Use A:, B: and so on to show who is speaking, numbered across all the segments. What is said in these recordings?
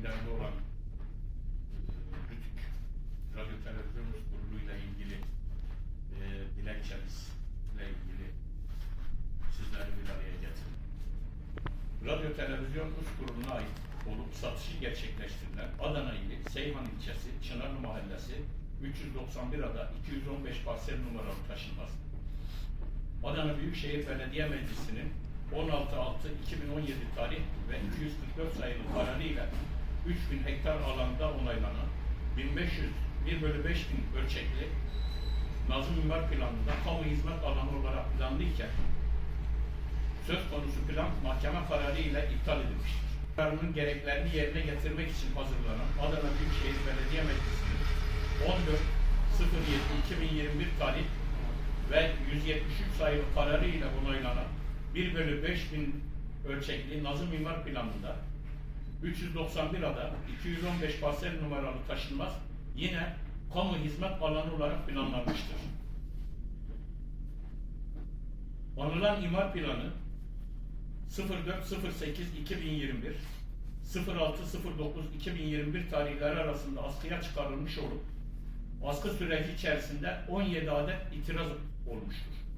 A: gündemde olan Rütük Radyo Televizyon Kurulu'yla ilgili e, dilekçemizle ilgili sizleri bir araya getirdim. Radyo Televizyon Kurulu'na ait olup satışı gerçekleştirilen Adana ili Seyhan ilçesi Çınarlı Mahallesi 391 ada 215 parsel numaralı taşınmaz. Adana Büyükşehir Belediye Meclisi'nin 16.6.2017 tarih ve 244 sayılı kararıyla 3000 hektar alanda onaylanan 1500 1 bölü 5000 ölçekli Nazım Mimar Planı'nda kamu hizmet alanı olarak planlıyken söz konusu plan mahkeme kararı ile iptal edilmiştir. Kararının gereklerini yerine getirmek için hazırlanan Adana Büyükşehir Belediye Meclisi'nin 14.07.2021 tarih ve 173 sayılı kararı ile onaylanan 1 bölü 5000 ölçekli Nazım Mimar Planı'nda 391 ada 215 parsel numaralı taşınmaz yine kamu hizmet alanı olarak planlanmıştır. Anılan imar planı 04.08.2021 06.09.2021 tarihleri arasında askıya çıkarılmış olup askı süreci içerisinde 17 adet itiraz olmuştur.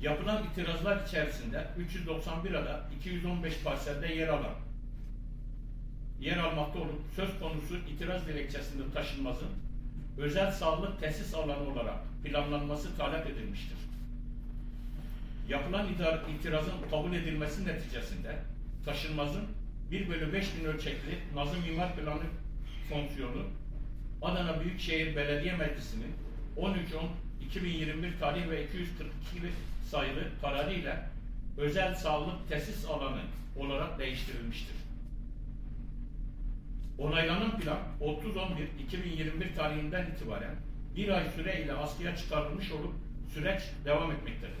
A: Yapılan itirazlar içerisinde 391 ada 215 parselde yer alan yer almakta olup söz konusu itiraz dilekçesinde taşınmazın özel sağlık tesis alanı olarak planlanması talep edilmiştir. Yapılan itirazın kabul edilmesi neticesinde taşınmazın 1 bölü 5 bin ölçekli Nazım İmar Planı fonksiyonu Adana Büyükşehir Belediye Meclisi'nin 13.10.2021 tarih ve 242 sayılı kararıyla özel sağlık tesis alanı olarak değiştirilmiştir. Onaylanan plan 30.11.2021 tarihinden itibaren bir ay süre ile askıya çıkarılmış olup süreç devam etmektedir.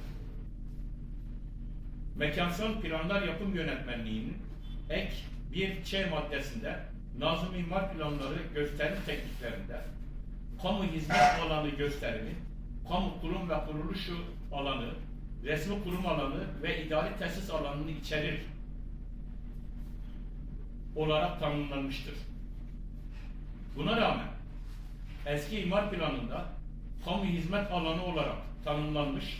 A: Mekansal Planlar Yapım Yönetmenliği'nin ek 1 maddesinde Nazım İmar Planları gösterim tekniklerinde kamu hizmet alanı gösterimi, kamu kurum ve kuruluşu alanı, resmi kurum alanı ve idari tesis alanını içerir olarak tanımlanmıştır. Buna rağmen eski imar planında kamu hizmet alanı olarak tanımlanmış,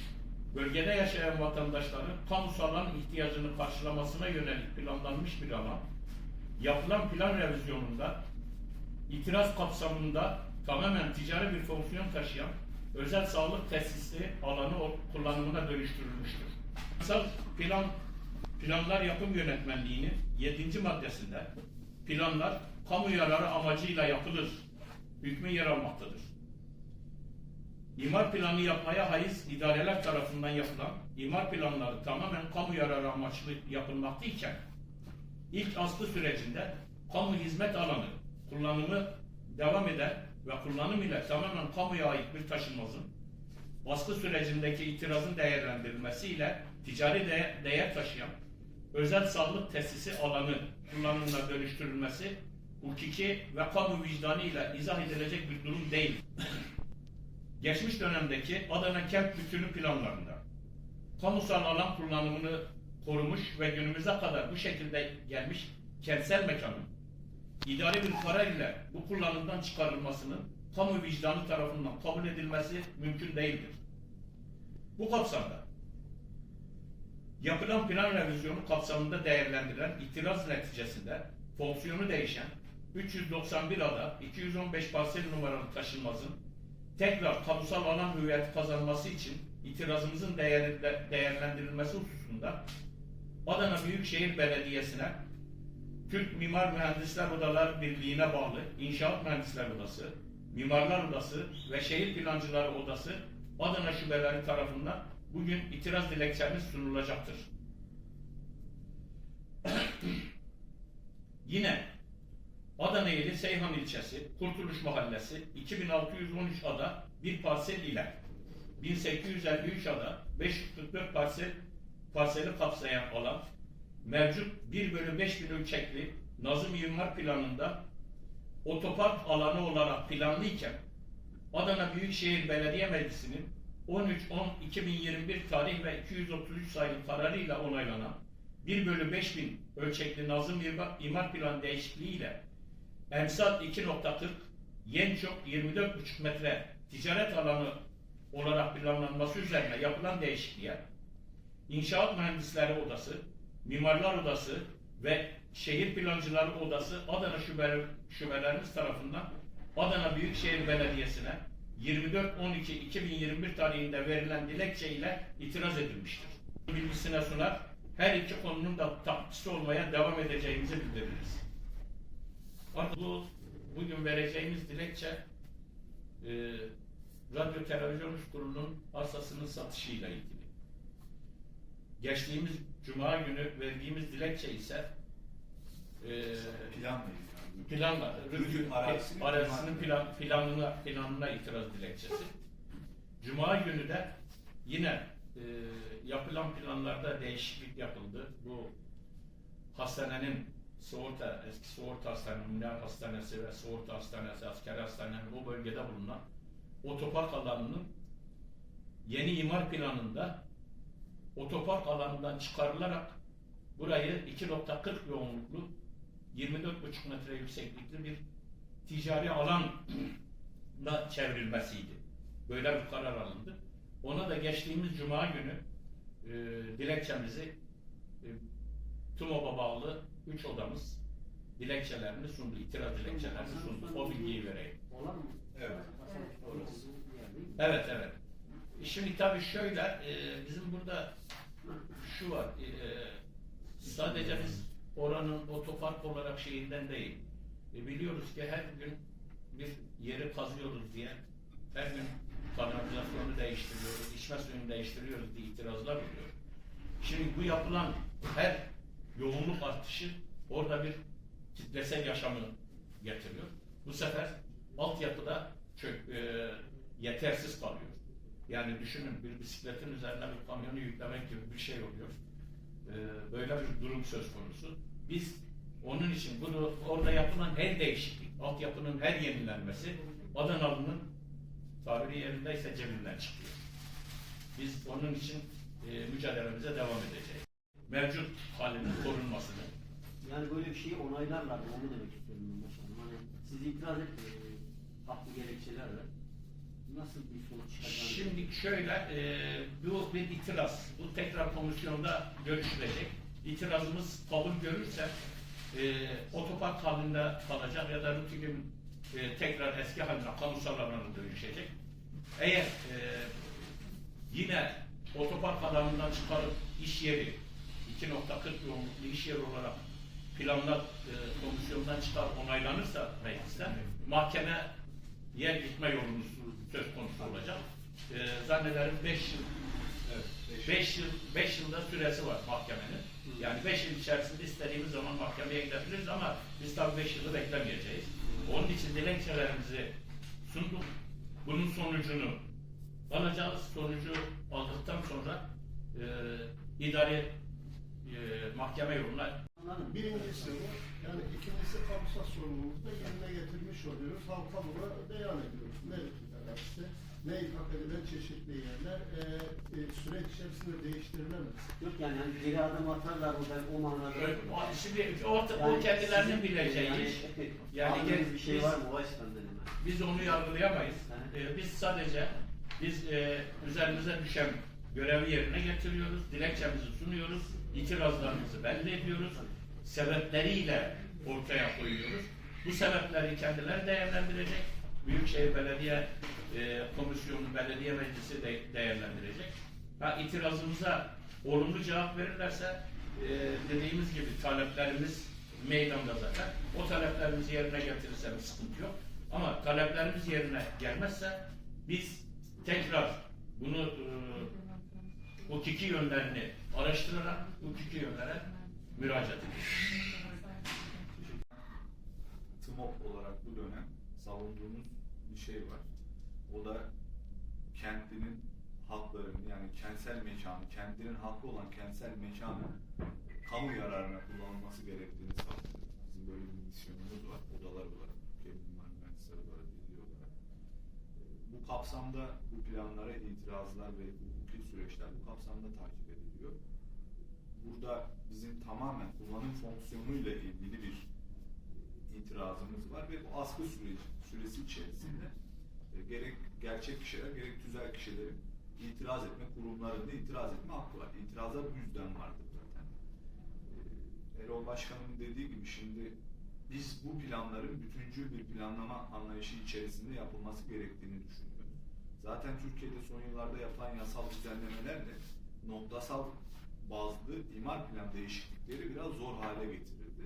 A: bölgede yaşayan vatandaşların kamusal alan ihtiyacını karşılamasına yönelik planlanmış bir alan, yapılan plan revizyonunda itiraz kapsamında tamamen ticari bir fonksiyon taşıyan özel sağlık tesisi alanı kullanımına dönüştürülmüştür. Kırsal plan planlar yapım yönetmenliğinin 7. maddesinde planlar kamu yararı amacıyla yapılır hükmü yer almaktadır. İmar planı yapmaya haiz idareler tarafından yapılan imar planları tamamen kamu yararı amaçlı yapılmaktayken ilk aslı sürecinde kamu hizmet alanı kullanımı devam eden ve kullanım ile tamamen kamuya ait bir taşınmazın baskı sürecindeki itirazın değerlendirilmesiyle ticari de- değer taşıyan özel sağlık tesisi alanı kullanımına dönüştürülmesi hukuki ve kamu vicdanı ile izah edilecek bir durum değil. Geçmiş dönemdeki Adana kent bütünü planlarında kamusal alan kullanımını korumuş ve günümüze kadar bu şekilde gelmiş kentsel mekanın idari bir karar ile bu kullanımdan çıkarılmasının kamu vicdanı tarafından kabul edilmesi mümkün değildir. Bu kapsamda yapılan plan revizyonu kapsamında değerlendirilen itiraz neticesinde fonksiyonu değişen 391 ada 215 parsel numaralı taşınmazın tekrar kamusal alan hüviyeti kazanması için itirazımızın değer- değerlendirilmesi hususunda Adana Büyükşehir Belediyesi'ne Türk Mimar Mühendisler Odalar Birliği'ne bağlı İnşaat Mühendisler Odası, Mimarlar Odası ve Şehir Plancıları Odası Adana şubeleri tarafından bugün itiraz dilekçemiz sunulacaktır. Yine Adana ili Seyhan ilçesi Kurtuluş Mahallesi 2613 ada bir parsel ile 1853 ada 544 parsel parseli kapsayan alan mevcut 1 bölü 5 bin ölçekli Nazım İmar Planı'nda otopark alanı olarak planlıyken Adana Büyükşehir Belediye Meclisi'nin 13.10.2021 tarih ve 233 sayılı kararıyla onaylanan 1 bölü 5000 ölçekli Nazım İmar- Planı değişikliğiyle Emsal 2.40 Yençok 24,5 metre ticaret alanı olarak planlanması üzerine yapılan değişikliğe İnşaat Mühendisleri Odası, Mimarlar Odası ve Şehir Plancıları Odası Adana şube, şubelerimiz tarafından Adana Büyükşehir Belediyesi'ne 24.12.2021 tarihinde verilen dilekçe ile itiraz edilmiştir. Bilgisine sunar, her iki konunun da takipçisi olmaya devam edeceğimizi bildiririz. Bu bugün vereceğimiz dilekçe e, Radyo Televizyon Kurulu'nun arsasının satışıyla ilgili. Geçtiğimiz Cuma günü verdiğimiz dilekçe ise e,
B: Planla ilgili.
A: planla,
B: Rütük arazisinin
A: arazisinin plan, planına, planına itiraz dilekçesi. Cuma günü de yine e, yapılan planlarda değişiklik yapıldı. Bu hastanenin Soğurta, eski Soğurta Hastanesi, Minar Hastanesi ve Soğurta Hastanesi, Askeri Hastane'nin o bölgede bulunan otopark alanının yeni imar planında otopark alanından çıkarılarak burayı 2.40 yoğunluklu 24,5 metre yükseklikli bir ticari alanla çevrilmesiydi. Böyle bir karar alındı. Ona da geçtiğimiz Cuma günü e, dilekçemizi e, TUMOB'a bağlı üç odamız dilekçelerini sundu, itiraz dilekçelerini sundu. O bilgiyi vereyim.
B: Evet.
A: Evet, evet. Şimdi tabii şöyle, e, bizim burada şu var, e, sadece biz oranın otopark olarak şeyinden değil, e, biliyoruz ki her gün bir yeri kazıyoruz diye, her gün kanalizasyonu değiştiriyoruz, içme suyunu değiştiriyoruz diye itirazlar oluyor. Şimdi bu yapılan her yoğunluk artışı orada bir kitlesel yaşamı getiriyor. Bu sefer altyapıda çök, e, yetersiz kalıyor. Yani düşünün bir bisikletin üzerine bir kamyonu yüklemek gibi bir şey oluyor. E, böyle bir durum söz konusu. Biz onun için bunu orada yapılan her değişiklik, altyapının her yenilenmesi Adanalı'nın tabiri yerindeyse cebinden çıkıyor. Biz onun için e, mücadelemize devam edeceğiz. Mevcut halinin korunmasını,
C: Yani böyle bir şeyi onaylarlar? Onu demek istiyorum ben. Hani siz itiraz et, e, haklı gerekçelerle nasıl bir sonuç çıkacağını...
A: Şimdi şöyle, e, bu bir itiraz. Bu tekrar komisyonda görüşülecek. İtirazımız kabul görürse e, otopark halinde kalacak ya da rutinin e, tekrar eski haline, kamusal alana dönüşecek. Eğer e, yine otopark alanından çıkarıp iş yeri 2.40 yoğunluklu iş yeri olarak planlar e, komisyondan çıkar onaylanırsa meclisten mahkeme yer gitme yolumuz söz konusu olacak. E, zannederim 5 yıl
B: Evet.
A: 5 yıl 5 yılda süresi var mahkemenin. Yani 5 yıl içerisinde istediğimiz zaman mahkemeye gidebiliriz ama biz tabii 5 yılı beklemeyeceğiz. Onun için dilekçelerimizi sunduk. Bunun sonucunu alacağız. Sonucu aldıktan sonra e, idari e, mahkeme yoluna?
D: Birincisi bu. Yani ikincisi kamusal sorumluluğumuzu da yerine getirmiş oluyoruz. Halka bunu beyan ediyoruz. Mevcut neyi hak edilen çeşitli yerler e, e, süreç içerisinde değiştirilemez.
C: Yok yani hani geri adım atarlar o, da- o manada.
A: O- Şimdi orta, o kendilerinin bileceği
C: yani,
A: iş.
C: evet,
A: Yani gel-
C: bir şey
A: biz-
C: var mı dedim ben.
A: Biz onu yargılayamayız. Ee, biz sadece biz e, üzerimize düşen görevi yerine getiriyoruz, dilekçemizi sunuyoruz, itirazlarımızı belli ediyoruz, sebepleriyle ortaya koyuyoruz. Bu sebepleri kendileri değerlendirecek, Büyükşehir Belediye e, Komisyonu, Belediye Meclisi de değerlendirecek. Ha, itirazımıza olumlu cevap verirlerse e, dediğimiz gibi taleplerimiz meydanda zaten. O taleplerimizi yerine getirirseniz sıkıntı yok. Ama taleplerimiz yerine gelmezse biz tekrar bunu e, hukuki yönlerini araştırarak hukuki yönlere müracaat edeceğiz.
B: TMOP olarak bu dönem savunduğumuz bir şey var. O da kentlinin haklarını yani kentsel mekanı, kentlerin hakkı olan kentsel mekanı kamu yararına kullanılması gerektiğini savunuyoruz. Bizim böyle bir misyonumuz var. Odalar olarak, Türkiye Mimar Mühendisleri olarak, birliği olarak. Ee, Bu kapsamda bu planlara itirazlar ve hukuki süreçler bu kapsamda takip ediliyor. Burada bizim tamamen kullanım fonksiyonuyla ilgili bir itirazımız var ve bu askı süreci, süresi içerisinde e, gerek gerçek kişiler gerek tüzel kişilerin itiraz etme kurumlarında itiraz etme hakkı var. İtirazlar bu yüzden vardır zaten. E, Erol Başkan'ın dediği gibi şimdi biz bu planların bütüncül bir planlama anlayışı içerisinde yapılması gerektiğini düşünüyoruz. Zaten Türkiye'de son yıllarda yapılan yasal düzenlemelerle noktasal bazlı imar plan değişiklikleri biraz zor hale getirildi.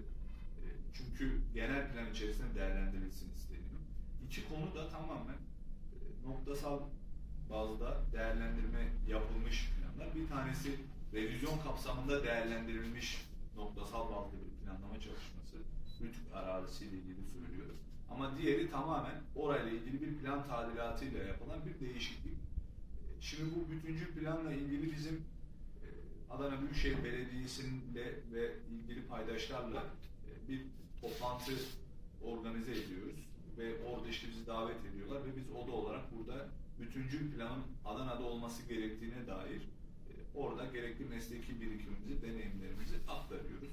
B: E, Çünkü genel plan içerisinde değerlendirilsin isteniyor. İki konu da tamamen e, noktasal bazda değerlendirme yapılmış planlar. Bir tanesi revizyon kapsamında değerlendirilmiş noktasal bazlı bir planlama çalışması. Rütük arazisiyle ilgili söylüyoruz. Ama diğeri tamamen orayla ilgili bir plan tadilatıyla yapılan bir değişiklik. Şimdi bu bütüncül planla ilgili bizim e, Adana Büyükşehir Belediyesi'yle ve ilgili paydaşlarla e, bir toplantı organize ediyoruz ve orada işte bizi davet ediyorlar ve biz oda olarak burada bütüncül planın Adana'da olması gerektiğine dair e, orada gerekli mesleki birikimimizi, deneyimlerimizi aktarıyoruz.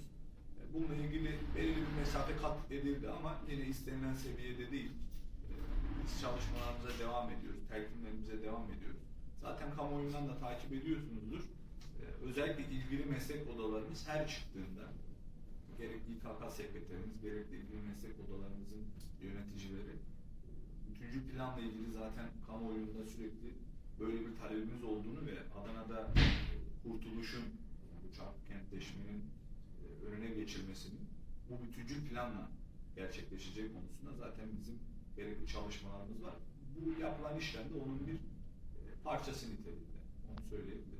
B: E, Bununla ilgili belirli bir mesafe kat edildi ama yine istenilen seviyede değil. E, Biz çalışmalarımıza devam ediyoruz, telkinlerimize devam ediyoruz. Zaten kamuoyundan da takip ediyorsunuzdur. Özellikle ilgili meslek odalarımız her çıktığında gerek İKK sekreterimiz, gerek de ilgili meslek odalarımızın yöneticileri bütüncül planla ilgili zaten kamuoyunda sürekli böyle bir talebimiz olduğunu ve Adana'da e, kurtuluşun, bu çarpık kentleşmenin e, önüne geçilmesinin bu bütüncül planla gerçekleşeceği konusunda zaten bizim gerekli çalışmalarımız var. Bu yapılan işlem de onun bir e, parçası niteliğinde. Onu söyleyebilirim.